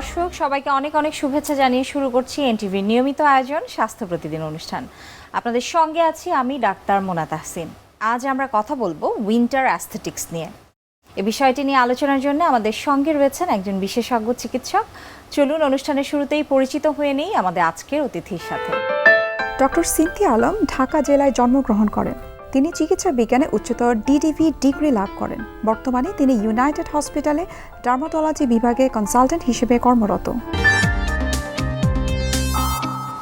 দর্শক, সবাইকে অনেক অনেক শুভেচ্ছা জানিয়ে শুরু করছি এনটিভির নিয়মিত আয়োজন, স্বাস্থ্য প্রতিদিন অনুষ্ঠান। আপনাদের সঙ্গে আছি আমি ডাক্তার মোনা তাহসিন। আজ আমরা কথা বলব উইন্টার অ্যাস্থেটিক্স নিয়ে। এ বিষয়টি নিয়ে আলোচনার জন্য আমাদের সঙ্গে রয়েছেন একজন বিশেষজ্ঞ চিকিৎসক। চলুন অনুষ্ঠানের শুরুতেই পরিচিত হয়ে নেই আমাদের আজকের অতিথির সাথে। ডক্টর সিনথি আলম ঢাকা জেলায় জন্মগ্রহণ করেন। তিনি চিকিৎসা বিজ্ঞানে উচ্চতর ডিডিভি ডিগ্রি লাভ করেন। বর্তমানে তিনি ইউনাইটেড হসপিটালে ডার্মাটোলজি বিভাগে কনসালটেন্ট হিসেবে কর্মরত।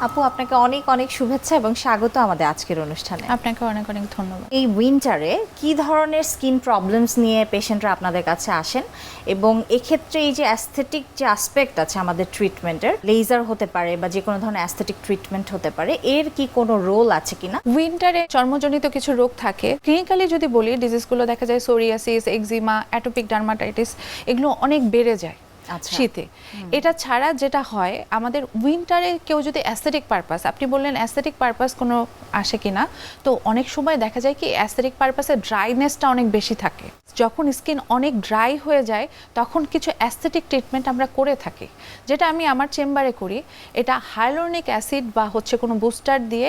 আপু আপনাকে অনেক অনেক শুভেচ্ছা এবং স্বাগত আমাদের আজকের অনুষ্ঠানে। আপনাকে অনেক অনেক ধন্যবাদ। এই উইন্টারে কি ধরনের স্কিন প্রবলেমস নিয়ে পেশেন্টরা আপনাদের কাছে আসেন? এবং এক্ষেত্রে এই যে অ্যাস্থেটিক যে অ্যাসপেক্ট আছে আমাদের ট্রিটমেন্টের লেজার হতে পারে বা যে কোনো ধরনের অ্যাস্থেটিক ট্রিটমেন্ট হতে পারে এর কি কোনো রোল আছে কিনা? উইন্টারে চর্মজনিত কিছু রোগ থাকে। ক্লিনিক্যালি যদি বলি ডিজিজগুলো দেখা যায় সোরিয়াসিস এক্সিমা অ্যাটোপিক ডার্মাটাইটিস এগুলো অনেক বেড়ে যায়। শীতে। এটা ছাড়া যেটা হয় আমাদের উইন্টারে কেউ যদি অ্যাসেটিক পারপাস আপনি বললেন অ্যাসেটিক পারপাস কোনো আসে কিনা তো অনেক সময় দেখা যায় কি অ্যাসেটিক পারপাসে ড্রাইনেসটা অনেক বেশি থাকে। যখন স্কিন অনেক ড্রাই হয়ে যায় তখন কিছু অ্যাস্থেটিক ট্রিটমেন্ট আমরা করে থাকি। যেটা আমি আমার চেম্বারে করি এটা হাইলোনিক অ্যাসিড বা হচ্ছে কোনো বুস্টার দিয়ে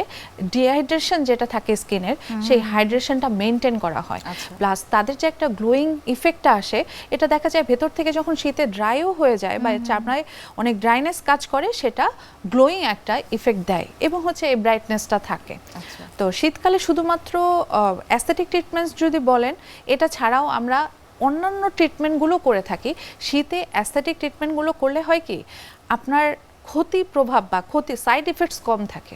ডিহাইড্রেশন যেটা থাকে স্কিনের সেই হাইড্রেশনটা মেনটেন করা হয়। আচ্ছা। প্লাস তাদের যে একটা গ্লোয়িং ইফেক্টটা আসে এটা দেখা যায় ভেতর থেকে যখন শীতে ড্রাইও হয়ে যায় বা চামড়ায় অনেক ড্রাইনেস কাজ করে সেটা গ্লোয়িং একটা ইফেক্ট দেয় এবং হচ্ছে এই ব্রাইটনেসটা থাকে। আচ্ছা। তো শীতকালে শুধুমাত্র অ্যাস্থেটিক ট্রিটমেন্টস যদি বলেন এটা ছাড়াও আমরা অন্যান্য ট্রিটমেন্টগুলো করে থাকি। শীতে অ্যাস্থেটিক ট্রিটমেন্টগুলো করলে হয় কি, আপনার ক্ষতি প্রভাব বা ক্ষতি সাইড এফেক্টস কম থাকে।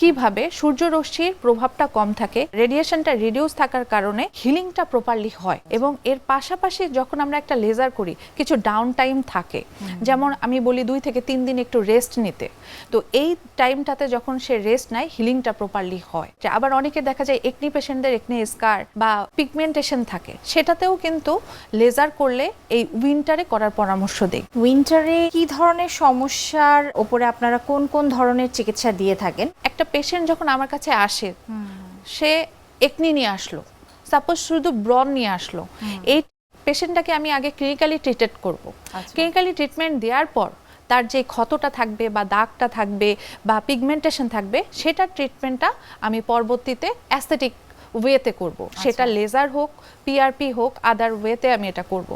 কীভাবে সূর্যরশ্মির প্রভাবটা কম থাকে রেডিয়েশনটা রিডিউস থাকার কারণে হিলিংটা প্রপারলি হয় এবং এর পাশাপাশি যখন আমরা একটা লেজার করি কিছু ডাউন টাইম থাকে যেমন আমি বলি দুই থেকে তিন দিন একটু রেস্ট নিতে। তো এই টাইমটাতে যখন সে রেস্ট নেয় হিলিংটা প্রপারলি হয়। যে আবার অনেকে দেখা যায় একনি পেশেন্টদের একনি স্কার বা পিগমেন্টেশন থাকে। সেটাতেও কিন্তু লেজার করলে এই উইন্টারে করার পরামর্শ দেয় উইন্টারে কি ধরনের সমস্যার ওপরে আপনারা কোন কোন ধরনের চিকিৎসা দিয়ে থাকেন? একটা পেশেন্ট যখন আমার কাছে আসে সে একনি নিয়ে আসলো। সাপোজ শুধু ব্রন নিয়ে আসলো। এই পেশেন্টটাকে আমি আগে ক্লিনিক্যালি ট্রিটেড করব। ক্লিনিক্যালি ট্রিটমেন্ট দেওয়ার পর তার যে ক্ষতটা থাকবে বা দাগটা থাকবে বা পিগমেন্টেশন থাকবে সেটার ট্রিটমেন্টটা আমি পরবর্তীতে অ্যাস্থেটিক ওয়েতে করব। সেটা লেজার হোক পিআরপি হোক আদার ওয়েতে আমি এটা করব।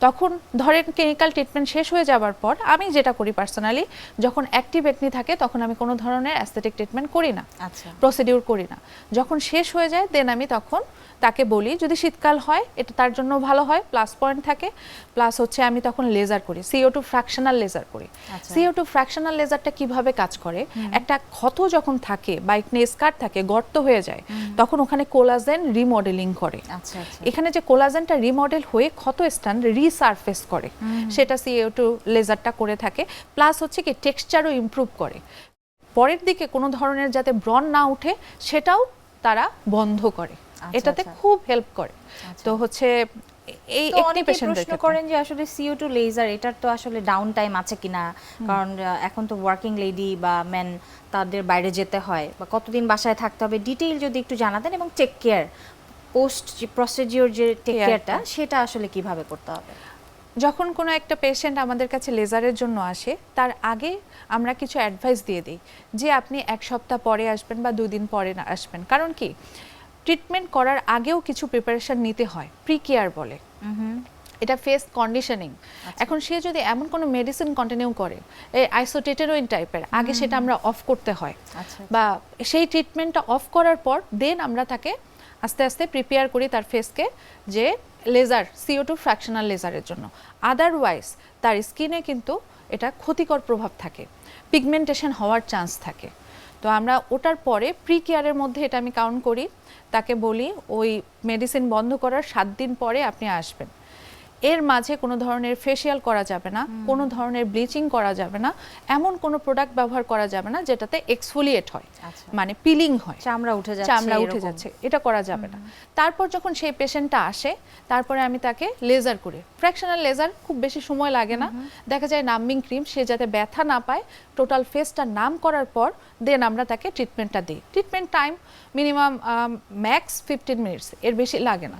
তখন ধরেন ক্লিনিক্যাল ট্রিটমেন্ট শেষ হয়ে যাওয়ার পর আমি যেটা করি পার্সোনালি যখন অ্যাক্টিভ একনি থাকে তখন আমি কোনো ধরনের অ্যাস্থেটিক ট্রিটমেন্ট করি না আচ্ছা। প্রসিডিউর করি না। যখন শেষ হয়ে যায় দেন আমি তখন তাকে বলি যদি শীতকাল হয় এটা তার জন্য ভালো হয় প্লাস পয়েন্ট থাকে। প্লাস হচ্ছে আমি তখন লেজার করি সিও টু ফ্র্যাকশনাল লেজার করি। সিও টু ফ্র্যাকশনাল লেজারটা কীভাবে কাজ করে? একটা ক্ষত যখন থাকে বা একটি স্কার থাকে গর্ত হয়ে যায় তখন ওখানে কোলাজেন রিমডেলিং করে। আচ্ছা আচ্ছা। এখানে যে কোলাজেনটা রিমডেল হয়ে ক্ষত স্থান রিসারফেস করে। সেটা সিও টু লেজারটা করে থাকে প্লাস হচ্ছে কি টেক্সচারও ইমপ্রুভ করে। পরের দিকে কোনো ধরনের যাতে ব্রণ না উঠে সেটাও তারা বন্ধ করে। আচ্ছা, এটাতে আচ্ছা। খুব হেল্প করে। আচ্ছা। তো হচ্ছে এই একটি প্রশ্ন করেন যে আসলে সিও টু লেজার এটার তো আসলে ডাউন টাইম আছে কিনা? কারণ এখন তো ওয়ার্কিং লেডি বা ম্যান তাদের বাইরে যেতে হয় বা কতদিন বাসায় থাকতে হবে? ডিটেইল যদি একটু জানাতেন এবং চেক কেয়ার পোস্ট যে প্রসিডিওর যে টেক কেয়ারটা সেটা আসলে কীভাবে করতে হবে? যখন কোনো একটা পেশেন্ট আমাদের কাছে লেজারের জন্য আসে তার আগে আমরা কিছু অ্যাডভাইস দিয়ে দিই যে আপনি এক সপ্তাহ পরে আসবেন বা দুদিন পরে আসবেন। কারণ কি? ট্রিটমেন্ট করার আগেও কিছু প্রিপারেশন নিতে হয় প্রি কেয়ার বলে এটা ফেস কন্ডিশনিং এখন সে যদি এমন কোনো মেডিসিন কন্টিনিউ করে এই আইসোটেটেরোইন টাইপের আগে সেটা আমরা অফ করতে হয় আচ্ছা বা সেই ট্রিটমেন্টটা অফ করার পর দেন আমরা তাকে আস্তে আস্তে প্রিপেয়ার করি তার ফেসকে যে লেজার সিও টু ফ্র্যাকশনাল লেজারের জন্য। আদারওয়াইজ তার স্কিনে কিন্তু এটা ক্ষতিকর প্রভাব থাকে। পিগমেন্টেশন হওয়ার চান্স থাকে। তো আমরা ওটার পরে প্রি কেয়ারের মধ্যে এটা আমি কাউন্ট করি। তাকে বলি ওই মেডিসিন বন্ধ করার সাত দিন পরে আপনি আসবেন। এর মাঝে কোনো ধরনের ফেসিয়াল করা যাবে না কোনো ধরনের ব্লিচিং করা যাবে না এমন কোনো প্রোডাক্ট ব্যবহার করা যাবে না যেটাতে এক্সফোলিয়েট হয় আচ্ছা। মানে পিলিং হয়। চামড়া উঠে যাচ্ছে চামড়া উঠে যাচ্ছে এটা করা যাবে না। তারপর যখন সেই পেশেন্টটা আসে তারপরে আমি তাকে লেজার করি। ফ্র্যাকশনাল লেজার খুব বেশি সময় লাগে না। দেখা যায় নাম্বিং ক্রিম সে যাতে ব্যথা না পায় টোটাল ফেসটা নাম করার পর দেন আমরা তাকে ট্রিটমেন্টটা দিই। Treatment time minimum max fifteen minutes এর বেশি লাগে না।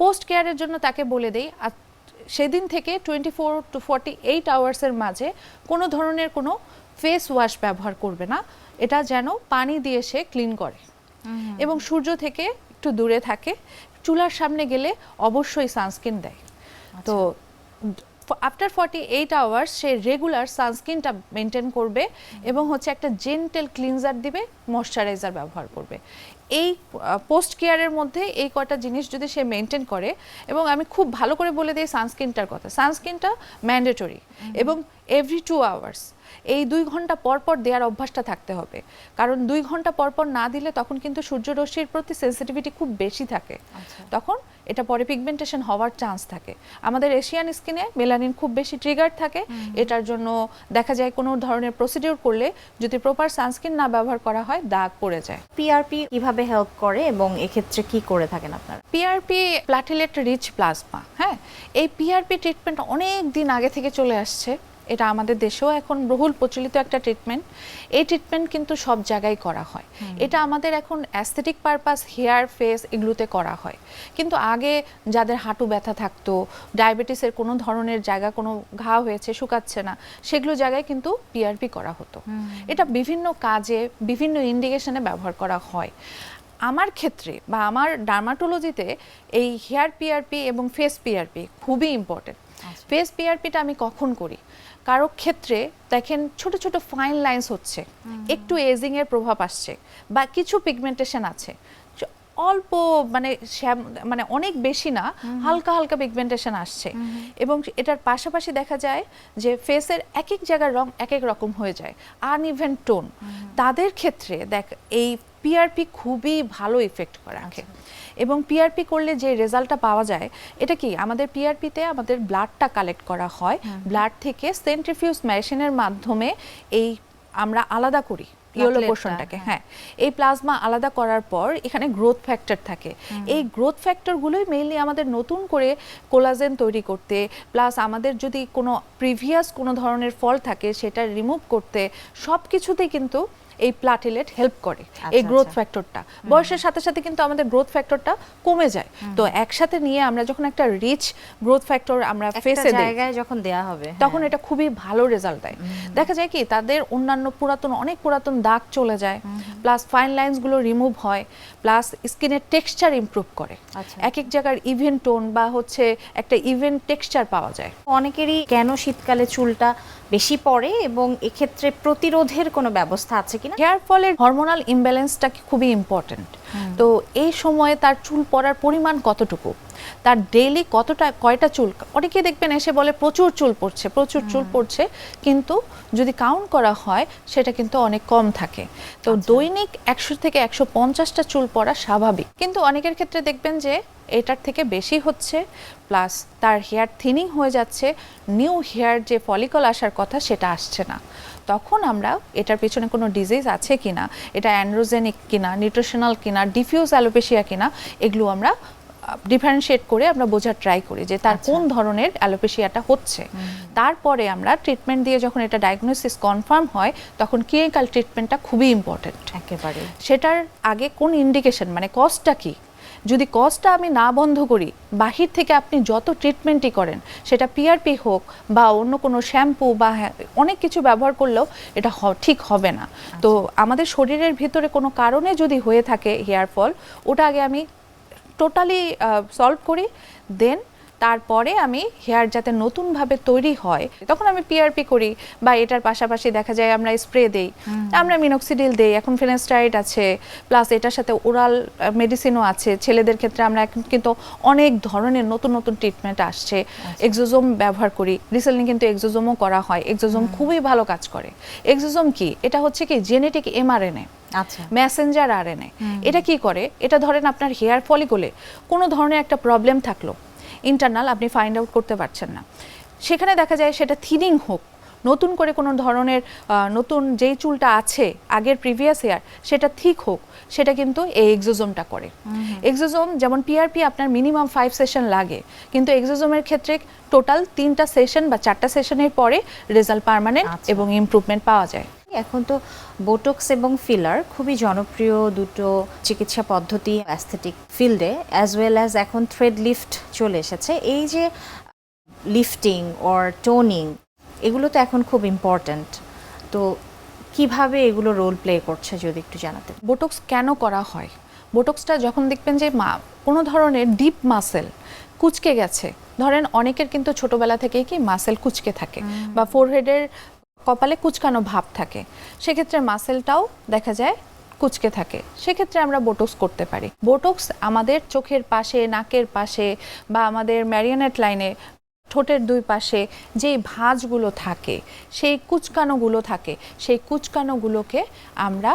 পোস্ট কেয়ারের জন্য তাকে বলে দেই আর সেদিন থেকে twenty four to forty eight আওয়ার্সের মাঝে কোনো ধরনের কোনো ফেস ওয়াশ ব্যবহার করবে না। এটা যেন পানি দিয়ে সে ক্লিন করে। এবং সূর্য থেকে একটু দূরে থাকে চুলার সামনে গেলে অবশ্যই সানস্ক্রিন দেয়। তো আফটার ফর্টি এইট আওয়ার্স সে রেগুলার সানস্ক্রিনটা মেনটেন করবে এবং হচ্ছে একটা জেন্টেল ক্লিনজার দিবে ময়শ্চারাইজার ব্যবহার করবে। এই পোস্ট কেয়ারের মধ্যে এই কটা জিনিস যদি সে মেনটেন করে এবং আমি খুব ভালো করে বলে দিই সানস্ক্রিনটার কথা। সানস্ক্রিনটা ম্যান্ডেটরি এবং এভরি টু আওয়ার্স এই দুই ঘণ্টা পর পর দেওয়ার অভ্যাসটা থাকতে হবে। কারণ দুই ঘণ্টা পর পর না দিলে তখন কিন্তু সূর্যরশ্মির প্রতি সেন্সিটিভিটি খুব বেশি থাকে। তখন এটা পরে পিগমেন্টেশন হওয়ার চান্স থাকে। আমাদের এশিয়ান স্কিনে মেলানিন খুব বেশি ট্রিগার থাকে। এটার জন্য দেখা যায় কোনো ধরনের প্রসিডিউর করলে যদি প্রপার সানস্ক্রিন না ব্যবহার করা হয় দাগ পড়ে যায়। পিআরপি কীভাবে হেল্প করে এবং এক্ষেত্রে কি করে থাকেন আপনারা? পিআরপি প্লাটিলেট রিচ প্লাজমা হ্যাঁ? এই পিআরপি ট্রিটমেন্ট অনেক দিন আগে থেকে চলে আসছে। এটা আমাদের দেশেও এখন বহুল প্রচলিত একটা ট্রিটমেন্ট এই ট্রিটমেন্ট কিন্তু সব জায়গায় করা হয়। এটা আমাদের এখন অ্যাস্থেটিক পারপাস হেয়ার ফেস এগুলোতে করা হয়। কিন্তু আগে যাদের হাঁটু ব্যথা থাকতো ডায়াবেটিসের কোনো ধরনের জায়গা কোনো ঘা হয়েছে শুকাচ্ছে না সেগুলো জায়গায় কিন্তু পিআরপি করা হতো। এটা বিভিন্ন কাজে বিভিন্ন ইন্ডিকেশনে ব্যবহার করা হয়। আমার ক্ষেত্রে বা আমার ডার্মাটোলজিতে এই হেয়ার পিআরপি এবং ফেস পিআরপি খুবই ইম্পর্টেন্ট ফেস পিআরপিটা আমি কখন করি? কারও ক্ষেত্রে দেখেন ছোট ছোট ফাইন লাইন্স হচ্ছে একটু এজিং এর প্রভাব আসছে বা কিছু পিগমেন্টেশন আছে। অল্প মানে শ্যাম- মানে অনেক বেশি না হালকা হালকা পিগমেন্টেশন আসছে। এবং এটার পাশাপাশি দেখা যায় যে ফেসের এক এক জায়গার রং এক এক রকম হয়ে যায় আনইভেন টোন তাদের ক্ষেত্রে দেখ এই পিআরপি খুবই ভালো ইফেক্ট করে রাখে এবং পিআরপি করলে যে রেজাল্টটা পাওয়া যায় এটা কি? আমাদের পিআরপিতে আমাদের ব্লাডটা কালেক্ট করা হয়। ব্লাড থেকে সেন্ট্রিফিউজ মেশিনের মাধ্যমে এই আমরা আলাদা করি ইয়েলো পোর্শনটাকে হ্যাঁ। এই প্লাজমা আলাদা করার পর এখানে গ্রোথ ফ্যাক্টর থাকে। এই গ্রোথ ফ্যাক্টরগুলোই মেইনলি আমাদের নতুন করে কোলাজেন তৈরি করতে প্লাস আমাদের যদি কোনো প্রিভিয়াস কোনো ধরনের ফল থাকে সেটা রিমুভ করতে সব কিছুতেই কিন্তু এই প্লাটিলেট হেল্প করে এই আচ্ছা, গ্রোথ আচ্ছা। ফ্যাক্টরটা বয়সের সাথে সাথে কিন্তু আমাদের গ্রোথ ফ্যাক্টরটা কমে যায়। তো একসাথে নিয়ে আমরা যখন একটা রিচ গ্রোথ ফ্যাক্টর আমরা ফেসে দেই জায়গায় যখন দেয়া হবে তখন হ্যাঁ। এটা খুবই ভালো রেজাল্ট দেয়। দেখা যায় কি তাদের অন্যান্য পুরাতন অনেক পুরাতন দাগ চলে যায় প্লাস ফাইন লাইন্সগুলো রিমুভ হয় প্লাস স্কিনের টেক্সচার ইমপ্রুভ করে। আচ্ছা। এক এক জায়গার ইভেন টোন বা হচ্ছে একটা ইভেন টেক্সচার পাওয়া যায়। অনেকেরই কেন শীতকালে চুলটা বেশি পড়ে এবং এক্ষেত্রে প্রতিরোধের কোনো ব্যবস্থা আছে কিনা হেয়ার ফলের হরমোনাল ইমব্যালেন্সটা খুবই ইম্পর্ট্যান্ট তো এই সময়ে তার চুল পড়ার পরিমাণ কতটুকু? তার ডেইলি কতটা কয়টা চুল? অনেকে দেখবেন এসে বলে প্রচুর চুল পড়ছে প্রচুর চুল পড়ছে। কিন্তু যদি কাউন্ট করা হয় সেটা কিন্তু অনেক কম থাকে। তো দৈনিক একশো থেকে একশো পঞ্চাশটা চুল পড়া স্বাভাবিক। কিন্তু অনেকের ক্ষেত্রে দেখবেন যে এটার থেকে বেশি হচ্ছে প্লাস তার হেয়ার থিনিং হয়ে যাচ্ছে নিউ হেয়ার যে ফলিকল আসার কথা সেটা আসছে না। তখন আমরা এটার পেছনে কোনো ডিজিজ আছে কিনা এটা অ্যান্ড্রোজেনিক কিনা নিউট্রিশনাল কিনা ডিফিউজ অ্যালোপেশিয়া কিনা এগুলো আমরা ডিফারেন্সিয়েট করে আমরা বোঝার ট্রাই করি যে তার কোন ধরনের অ্যালোপেশিয়াটা হচ্ছে। তারপরে আমরা ট্রিটমেন্ট দিয়ে যখন এটা ডায়াগনোসিস কনফার্ম হয় তখন ক্লিনিক্যাল ট্রিটমেন্টটা খুবই ইম্পর্টেন্ট একেবারে সেটার আগে কোন ইন্ডিকেশন মানে কজটা কি? যদি কজটা আমি না বন্ধ করি বাহির থেকে আপনি যত ট্রিটমেন্টই করেন সেটা পিআরপি হোক বা অন্য কোনো শ্যাম্পু বা হ্যাঁ, অনেক কিছু ব্যবহার করলেও এটা ঠিক হবে না। তো আমাদের শরীরের ভিতরে কোনো কারণে যদি হয়ে থাকে হেয়ার ফল ওটা আগে আমি টোটালি সলভ করি দেন তারপরে আমি হেয়ার যাতে নতুনভাবে তৈরি হয় তখন আমি পিআরপি করি বা এটার পাশাপাশি দেখা যায় আমরা স্প্রে দেই। আমরা মিনক্সিডিল দেই এখন ফিনাস্টাইড আছে প্লাস এটার সাথে ওরাল মেডিসিনও আছে। ছেলেদের ক্ষেত্রে আমরা এখন কিন্তু অনেক ধরনের নতুন নতুন ট্রিটমেন্ট আসছে। এক্সোজোম ব্যবহার করি। রিসেন্টলি কিন্তু এক্সোজোমও করা হয়। এক্সোজোম খুবই ভালো কাজ করে। এক্সোজোম কি? এটা হচ্ছে কি? জেনেটিক এমআরএনএ আচ্ছা। মেসেঞ্জার আরএনএ এটা কি করে? এটা ধরেন আপনার হেয়ার ফলিকলে কোনো ধরনের একটা প্রবলেম থাকল। ইন্টারনাল আপনি ফাইন্ড আউট করতে পারছেন না। সেখানে দেখা যায় সেটা থিনিং হোক নতুন করে কোনো ধরনের নতুন যেই চুলটা আছে আগের প্রিভিয়াস হেয়ার সেটা ঠিক হোক সেটা কিন্তু এই এক্সোজোমটা করে। এক্সোজোম যেমন পিআরপি আপনার মিনিমাম ফাইভ সেশন লাগে কিন্তু এক্সোজোমের ক্ষেত্রে টোটাল তিনটা সেশন বা চারটা সেশনের পরে রেজাল্ট পার্মানেন্ট আচ্ছা। এবং ইমপ্রুভমেন্ট পাওয়া যায়। এখন তো বোটক্স এবং ফিলার খুবই জনপ্রিয় দুটো চিকিৎসা পদ্ধতি অ্যাস্থেটিক ফিল্ডে অ্যাজ ওয়েল অ্যাজ এখন থ্রেড লিফট চলে এসেছে। এই যে লিফটিং অর টোনিং এগুলো তো এখন খুব ইম্পর্ট্যান্ট তো কীভাবে এগুলো রোল প্লে করছে যদি একটু জানাতেন? বোটক্স কেন করা হয়? বোটক্সটা যখন দেখবেন যে মা কোনো ধরনের ডিপ মাসেল কুচকে গেছে। ধরেন অনেকের কিন্তু ছোটবেলা থেকেই কি মাসেল কুচকে থাকে বা ফোরহেডের কপালে কুচকানো ভাব থাকে। সেক্ষেত্রে মাসেলটাও দেখা যায় কুচকে থাকে। সেক্ষেত্রে আমরা বোটক্স করতে পারি। বোটক্স আমাদের চোখের পাশে, নাকের পাশে বা আমাদের ম্যারিয়ানেট লাইনে ঠোঁটের দুই পাশে যেই ভাঁজগুলো থাকে, সেই কুচকানোগুলো থাকে, সেই কুচকানোগুলোকে আমরা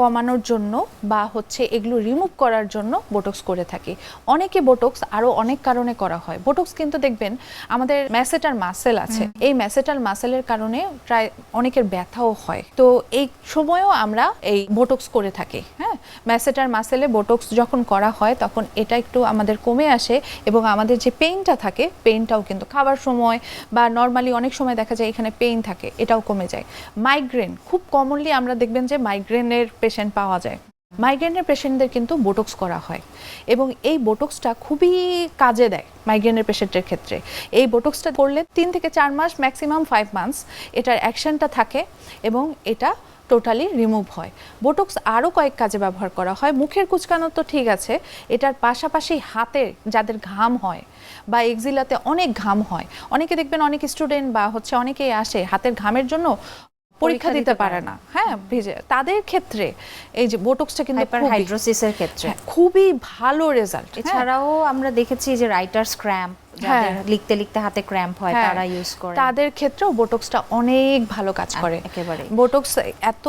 কমানোর জন্য বা হচ্ছে এগুলো রিমুভ করার জন্য বোটক্স করে থাকি। অনেকে বোটক্স আরও অনেক কারণে করা হয়। বোটক্স কিন্তু দেখবেন আমাদের ম্যাসেটার মাসেল আছে। এই ম্যাসেটার মাসেলের কারণে প্রায় অনেকের ব্যথাও হয়। তো এই সময়ও আমরা এই বোটক্স করে থাকি হ্যাঁ? ম্যাসেটার মাসেলে বোটক্স যখন করা হয় তখন এটা একটু আমাদের কমে আসে এবং আমাদের যে পেইনটা থাকে পেইনটাও কিন্তু খাবার সময় বা নর্মালি অনেক সময় দেখা যায় এখানে পেইন থাকে এটাও কমে যায়। মাইগ্রেন খুব কমনলি আমরা দেখবেন যে মাইগ্রেনের পেশেন্ট পাওয়া যায়। মাইগ্রেনের পেশেন্টদের কিন্তু বোটক্স করা হয় এবং এই বোটক্সটা খুবই কাজে দেয় মাইগ্রেনের পেশেন্টের ক্ষেত্রে। এই বোটক্সটা করলে তিন থেকে চার মাস ম্যাক্সিমাম ফাইভ মান্থস এটার অ্যাকশনটা থাকে এবং এটা টোটালি রিমুভ হয়। বোটক্স আরও কয়েক কাজে ব্যবহার করা হয়। মুখের কুচকানো তো ঠিক আছে, এটার পাশাপাশি হাতে যাদের ঘাম হয় বা এক্সিলাতে অনেক ঘাম হয়, অনেকে দেখবেন অনেক স্টুডেন্ট বা হচ্ছে অনেকেই আসে হাতের ঘামের জন্য পরীক্ষা দিতে পারে না। হ্যাঁ ভিজে তাদের ক্ষেত্রে এই যে বোটক্সটা কিন্তু হাইপার হাইড্রোসিসের ক্ষেত্রে। হ্যাঁ, খুবই ভালো রেজাল্ট এছাড়াও আমরা দেখেছি যে রাইটার্স ক্র্যাম্প হ্যাঁ। লিখতে লিখতে হাতে ক্র্যাম্প হয় হ্যাঁ, তারা ইউজ করে। তাদের ক্ষেত্রেও বোটক্সটা অনেক ভালো কাজ করে। একেবারেই। বোটক্স এত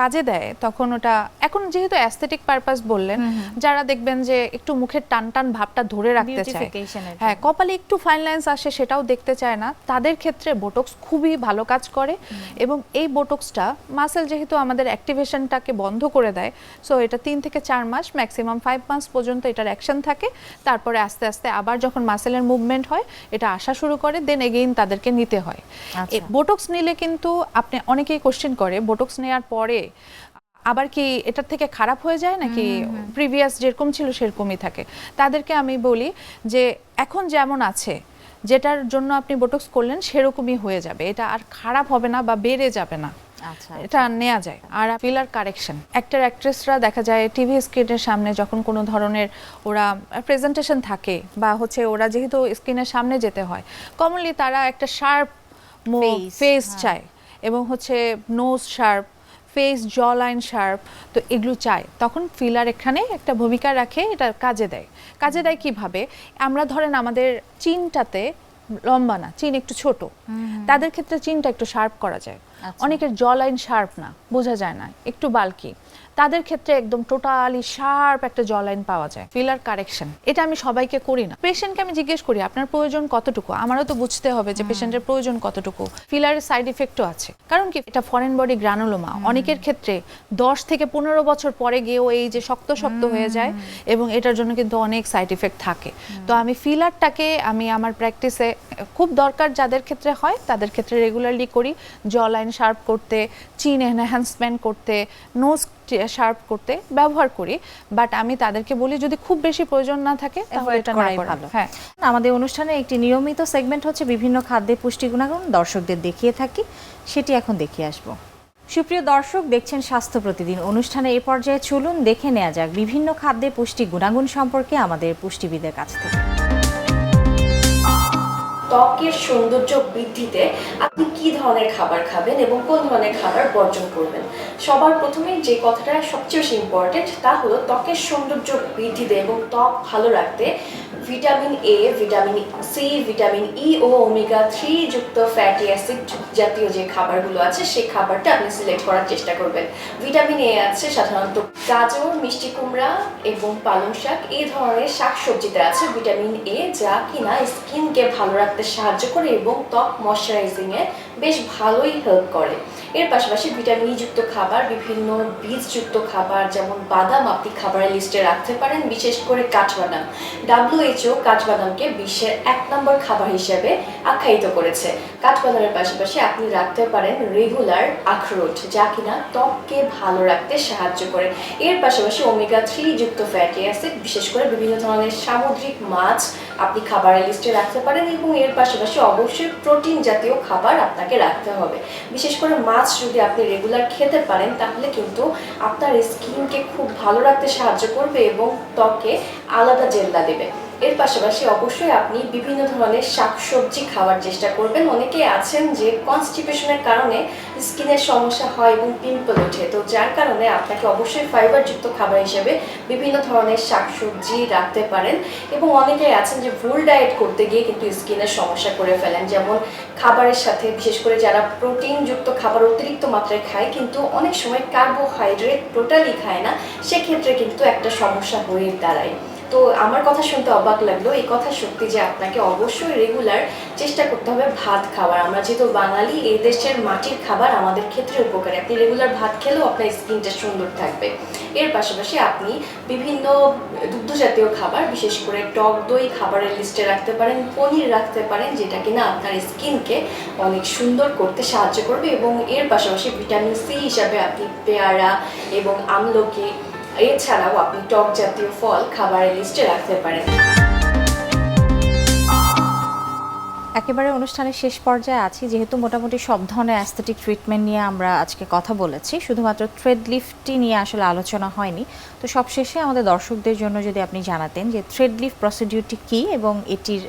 কাজে দেয় তখন ওটা এখন যেহেতু অ্যাস্থেটিক পারপাস বললেন যারা দেখবেন যে একটু মুখের টান টান ভাবটা ধরে রাখতে চায়। হ্যাঁ কপালে একটু ফাইন লাইন্স আসে সেটাও দেখতে চায় না। তাদের ক্ষেত্রে বোটক্স খুবই ভালো কাজ করে এবং এই বোটক্সটা মাসেল যেহেতু আমাদের অ্যাক্টিভেশনটাকে বন্ধ করে দেয় সো এটা তিন থেকে চার মাস ম্যাক্সিমাম ফাইভ মাস পর্যন্ত এটার অ্যাকশন থাকে। তারপরে আস্তে আস্তে আবার যখন মাসেলের মুভমেন্ট হয় এটা আসা শুরু করে দেন এগেইন তাদেরকে নিতে হয়। আচ্ছা। বোটক্স নিলে কিন্তু আপনি অনেকেই কোশ্চেন করে বোটক্স নেওয়ার পরে আবার কি এটার থেকে খারাপ হয়ে যায় নাকি প্রিভিয়াস যেরকম ছিল সেরকমই থাকে? তাদেরকে আমি বলি যে এখন যেমন আছে যেটার জন্য আপনি বোটক্স করলেন সেরকমই হয়ে যাবে। এটা আর খারাপ হবে না বা বেড়ে যাবে না। আচ্ছা এটা নেওয়া যায়। আর ফিলার কারেকশন অ্যাক্টর অ্যাক্ট্রেসরা দেখা যায় টিভি স্ক্রিনের সামনে যখন কোনো ধরনের ওরা প্রেজেন্টেশন থাকে বা হচ্ছে ওরা যেহেতু স্ক্রিনের সামনে যেতে হয় কমনলি তারা একটা শার্প Face, ফেস হ্যাঁ। চায় এবং হচ্ছে nose sharp face jawline sharp তো এগুলো চায়। তখন ফিলার এখানে একটা ভূমিকা রাখে এটা কাজে দেয়। কাজে দেয় কীভাবে? আমরা ধরেন আমাদের চিনটাতে লম্বা না চিন একটু ছোট। তাদের ক্ষেত্রে চিনটা একটু শার্প করা যায়। আচ্ছা। অনেকের জল লাইন শার্প না বোঝা যায় না একটু বালকি তাদের ক্ষেত্রে একদম টোটালি শার্প একটা জ লাইন পাওয়া যায়। ফিলার কারেকশন এটা আমি সবাইকে করি না। পেশেন্টকে আমি জিজ্ঞেস করি আপনার প্রয়োজন কতটুকু? আমারও তো বুঝতে হবে যে পেশেন্টের প্রয়োজন কতটুকু। ফিলারের সাইড ইফেক্টও আছে। কারণ কি? এটা ফরেন বডি গ্রানুলোমা অনেকের ক্ষেত্রে দশ থেকে পনেরো বছর পরে গিয়েও এই যে শক্ত শক্ত হয়ে যায় এবং এটার জন্য কিন্তু অনেক সাইড ইফেক্ট থাকে। তো আমি ফিলারটাকে আমি আমার প্র্যাকটিসে খুব দরকার যাদের ক্ষেত্রে হয় তাদের ক্ষেত্রে রেগুলারলি করি। জ লাইন শার্প করতে চিন এনহ্যান্সমেন্ট করতে নোজ শার্প করতে ব্যবহার করি বাট আমি তাদেরকে বলি যদি খুব বেশি প্রয়োজন না থাকে তাহলে এটা না ভালো। হ্যাঁ। আমাদের অনুষ্ঠানে একটি নিয়মিত সেগমেন্ট হচ্ছে বিভিন্ন খাদ্যের পুষ্টি গুণাগুণ দর্শকদের দেখিয়ে থাকি সেটি এখন দেখিয়ে আসব। সুপ্রিয় দর্শক দেখছেন স্বাস্থ্য প্রতিদিন অনুষ্ঠানে এ পর্যায়ে চলুন দেখে নেওয়া যাক বিভিন্ন খাদ্যের পুষ্টি গুণাগুণ সম্পর্কে আমাদের পুষ্টিবিদের কাছ থেকে। ত্বকের সৌন্দর্য বৃদ্ধিতে আপনি কি ধরনের খাবার খাবেন এবং কোন ধরনের খাবার বর্জন করবেন? সবার প্রথমে যে কথাটা সবচেয়ে বেশি ইম্পর্টেন্ট তা হলো ত্বকের সৌন্দর্য বৃদ্ধিতে এবং ত্বক ভালো রাখতে vitamin A vitamin C vitamin E O omega three যুক্ত ফ্যাটি অ্যাসিড জাতীয় যে খাবারগুলো আছে, সেই খাবারটা আপনি সিলেক্ট করার চেষ্টা করবেন। ভিটামিন এ আছে সাধারণত গাজর, মিষ্টি কুমড়া এবং পালং শাক। এই ধরনের শাক সবজিতে আছে ভিটামিন এ যা কিনা স্কিনকে ভালো রাখতে সাহায্য করে এবং ত্বক ময়শ্চারাইজিং এ বেশ ভালোই হেল্প করে। এর পাশাপাশি ভিটামিন ই যুক্ত খাবার, বিভিন্ন বীজযুক্ত খাবার, যেমন বাদাম আপনি খাবারের লিস্টে রাখতে পারেন, বিশেষ করে কাঠবাদাম ডাব্লিউ ডাব্লিউএইচও কাঠবাদামকে বিশ্বের এক নম্বর খাবার হিসেবে আখ্যায়িত করেছে। কাঠবাদামের পাশাপাশি আপনি রাখতে পারেন রেগুলার আখরোট, যা কিনা ত্বককে ভালো রাখতে সাহায্য করে। এর পাশাপাশি ওমেগা থ্রি যুক্ত ফ্যাটি অ্যাসিড, বিশেষ করে বিভিন্ন ধরনের সামুদ্রিক মাছ আপনি খাবারের লিস্টে রাখতে পারেন এবং এর পাশাপাশি অবশ্যই প্রোটিন জাতীয় খাবার আপনাকে রাখতে হবে। বিশেষ করে মাছ যদি আপনি রেগুলার খেতে পারেন, তাহলে কিন্তু আপনার স্কিনকে খুব ভালো রাখতে সাহায্য করবে এবং ত্বকে আলাদা জেল্লা দেবে। এর পাশাপাশি অবশ্যই আপনি বিভিন্ন ধরনের শাকসবজি খাওয়ার চেষ্টা করবেন। অনেকে আছেন যে কনস্টিপেশনের কারণে স্কিনের সমস্যা হয় এবং পিম্পল ওঠে। তো যার কারণে আপনাকে অবশ্যই ফাইবারযুক্ত খাবার হিসেবে বিভিন্ন ধরনের শাকসবজি রাখতে পারেন এবং অনেকেই আছেন যে ভুল ডায়েট করতে গিয়ে কিন্তু স্কিনের সমস্যা করে ফেলেন। যেমন খাবারের সাথে, বিশেষ করে যারা প্রোটিনযুক্ত খাবার অতিরিক্ত মাত্রায় খায়, কিন্তু অনেক সময় কার্বোহাইড্রেট টোটালি খায় না, সেক্ষেত্রে কিন্তু একটা সমস্যা হয়ে দাঁড়ায়। তো আমার কথা শুনতে অবাক লাগল। এই কথা সত্যি যে আপনাকে অবশ্যই রেগুলার চেষ্টা করতে হবে ভাত খাওয়ার। আমরা যেহেতু বাঙালি, এই দেশের মাটির খাবার আমাদের ক্ষেত্রে উপকারী। আপনি রেগুলার ভাত খেলেও আপনার স্কিনটা সুন্দর থাকবে। এর পাশাপাশি আপনি বিভিন্ন দুগ্ধ জাতীয় খাবার, বিশেষ করে টক দই খাবারের লিস্টে রাখতে পারেন, পনির রাখতে পারেন, যেটা কিনা আপনার স্কিনকে অনেক সুন্দর করতে সাহায্য করবে এবং এর পাশাপাশি ভিটামিন সি হিসাবে আপনি পেয়ারা এবং আমলকি এছাড়াও আপনি টক জাতীয় ফল খাবারের লিস্টে রাখতে পারেন। একেবারে অনুষ্ঠানের শেষ পর্যায়ে আছি, যেহেতু মোটামুটি সব ধরনের অ্যাস্থেটিক ট্রিটমেন্ট নিয়ে আমরা আজকে কথা বলেছি, শুধুমাত্র থ্রেড লিফটটি নিয়ে আসলে আলোচনা হয়নি। তো সবশেষে আমাদের দর্শকদের জন্য যদি আপনি জানাতেন যে থ্রেড লিফট প্রসিডিউরটি কী এবং এটির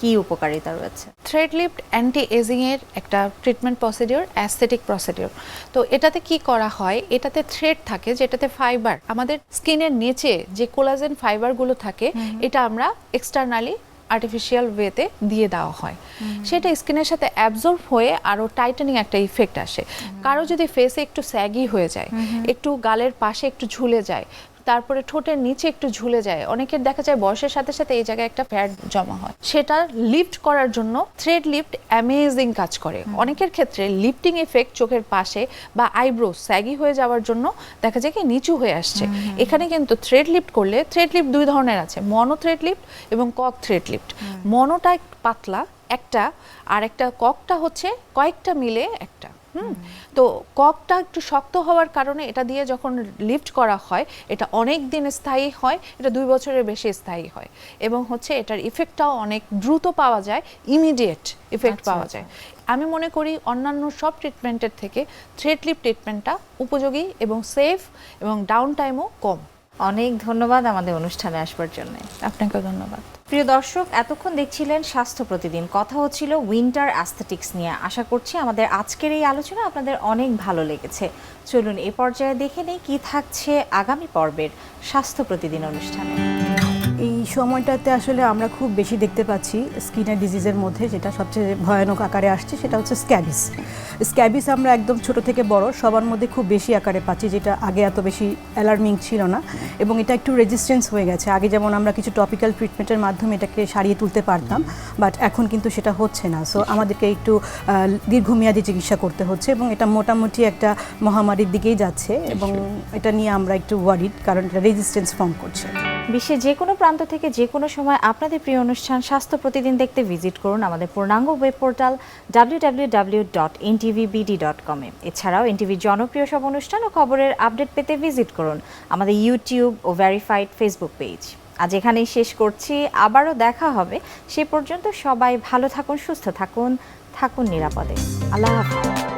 কী উপকারিতা রয়েছে? থ্রেড লিফট অ্যান্টি এজিংয়ের একটা ট্রিটমেন্ট প্রসিডিওর অ্যাস্থেটিক প্রসিডিওর তো এটাতে কি করা হয়? এটাতে থ্রেড থাকে যেটাতে ফাইবার আমাদের স্কিনের নিচে যে কোলাজেন ফাইবারগুলো থাকে এটা আমরা এক্সটার্নালি আর্টিফিশিয়াল ওয়েতে দিয়ে দেওয়া হয়। সেটা স্কিনের সাথে অ্যাবজর্ব হয়ে আরও টাইটেনিং একটা ইফেক্ট আসে। কারও যদি ফেসে একটু স্যাগি হয়ে যায় একটু গালের পাশে একটু ঝুলে যায় তারপরে ঠোঁটের নিচে একটু ঝুলে যায়। অনেকের দেখা যায় বয়সের সাথে সাথে এই জায়গায় একটা ফ্যাট জমা হয়। সেটা লিফট করার জন্য থ্রেড লিফট অ্যামেজিং কাজ করে। অনেকের ক্ষেত্রে লিফটিং এফেক্ট চোখের পাশে বা আইব্রো স্যাগি হয়ে যাওয়ার জন্য দেখা যায় কি নিচু হয়ে আসছে। এখানে কিন্তু থ্রেড লিফট করলে থ্রেড লিফট দুই ধরনের আছে। মনো থ্রেড লিফট এবং কক থ্রেড লিফট মনোটা পাতলা একটা আর একটা ককটা হচ্ছে কয়েকটা মিলে একটা। হুম তো ককটা একটু শক্ত হওয়ার কারণে এটা দিয়ে যখন লিফট করা হয় এটা অনেক দিন স্থায়ী হয় এটা দুই বছরের বেশি স্থায়ী হয় এবং হচ্ছে এটার ইফেক্টটাও অনেক দ্রুত পাওয়া যায় ইমিডিয়েট ইফেক্ট আচ্ছা, পাওয়া যায়। আমি মনে করি অন্যান্য সব ট্রিটমেন্টের থেকে থ্রেড লিফ ট্রিটমেন্টটা উপযোগী এবং সেফ এবং ডাউন টাইমও কম। অনেক ধন্যবাদ আমাদের অনুষ্ঠানে আসবার জন্য। আপনাকে ধন্যবাদ। প্রিয় দর্শক এতক্ষণ দেখছিলেন স্বাস্থ্য প্রতিদিন। কথা হচ্ছিল উইন্টার অ্যাস্থেটিক্স নিয়ে। আশা করছি আমাদের আজকের এই আলোচনা আপনাদের অনেক ভালো লেগেছে। চলুন এ পর্যায়ে দেখে নেই কী থাকছে আগামী পর্বের স্বাস্থ্য প্রতিদিন অনুষ্ঠানে। সময়টাতে আসলে আমরা খুব বেশি দেখতে পাচ্ছি স্কিনের ডিজিজের মধ্যে যেটা সবচেয়ে ভয়ানক আকারে আসছে সেটা হচ্ছে স্ক্যাবিস স্ক্যাবিস আমরা একদম ছোট থেকে বড় সবার মধ্যে খুব বেশি আকারে পাচ্ছি যেটা আগে এত বেশি অ্যালার্মিং ছিল না। এবং এটা একটু রেজিস্ট্যান্স হয়ে গেছে। আগে যেমন আমরা কিছু টপিক্যাল ট্রিটমেন্টের মাধ্যমে এটাকে সারিয়ে তুলতে পারতাম বাট এখন কিন্তু সেটা হচ্ছে না। সো আমাদেরকে একটু দীর্ঘমেয়াদী চিকিৎসা করতে হচ্ছে এবং এটা মোটামুটি একটা মহামারীর দিকেই যাচ্ছে এবং এটা নিয়ে আমরা একটু ওয়ারিড কারণ এটা রেজিস্ট্যান্স ফর্ম করছে। বিশ্বের যে কোনো প্রান্ত থেকে যে কোনো সময় আপনাদের প্রিয় অনুষ্ঠান স্বাস্থ্য প্রতিদিন দেখতে ভিজিট করুন আমাদের পূর্ণাঙ্গ web portal W dot dot কমে এছাড়াও এনটিভির জনপ্রিয় সব অনুষ্ঠান ও খবরের আপডেট পেতে ভিজিট করুন আমাদের ইউটিউব ও ভেরিফাইড ফেসবুক পেজ। আজ এখানেই শেষ করছি, আবারও দেখা হবে। সে পর্যন্ত সবাই ভালো থাকুন, সুস্থ থাকুন থাকুন নিরাপদে। আল্লাহ হাফিজ।